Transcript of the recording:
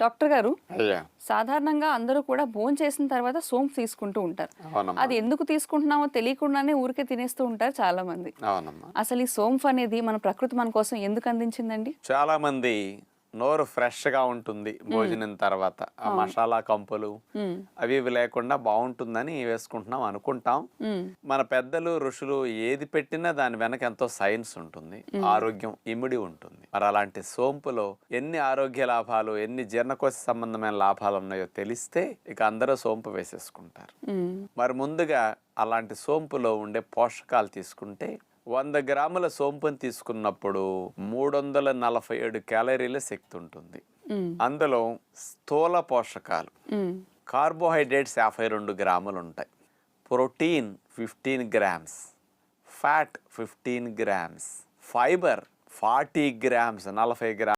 Doctor గారు సాధారణంగా అందరూ కూడా భోజనం చేసిన తర్వాత సోంపు తీసుకుంటూ ఉంటారు. అది ఎందుకు తీసుకుంటున్నామో తెలియకుండానే ఊరికే తినేస్తూ ఉంటారు చాలా మంది అసలు ఈ సోంపు అనేది మన ప్రకృతి మన కోసం ఎందుకు అందించిందండి? చాలా మంది నోరు ఫ్రెష్గా ఉంటుంది భోజనం తర్వాత ఆ మసాలా కంపులు. అవి ఇవి లేకుండా బాగుంటుందని వేసుకుంటున్నాం అనుకుంటాం. మన పెద్దలు ఋషులు ఏది పెట్టినా దాని వెనక ఎంతో సైన్స్ ఉంటుంది ఆరోగ్యం ఇమిడి ఉంటుంది మరి అలాంటి సోంపులో ఎన్ని ఆరోగ్య లాభాలు ఎన్ని జీర్ణకోశ సంబంధమైన లాభాలు ఉన్నాయో తెలిస్తే ఇక అందరూ సోంపు వేసేసుకుంటారు. మరి ముందుగా అలాంటి సోంపులో ఉండే పోషకాలు తీసుకుంటే వంద గ్రాముల సోంపుని తీసుకున్నప్పుడు మూడు వందల నలభై ఏడు క్యాలరీల శక్తి ఉంటుంది. అందులో స్థూల పోషకాలు. కార్బోహైడ్రేట్స్ యాభై రెండు గ్రాములు ఉంటాయి protein fifteen grams. Fat fifteen grams. Fibre forty grams నలభై గ్రామ్స్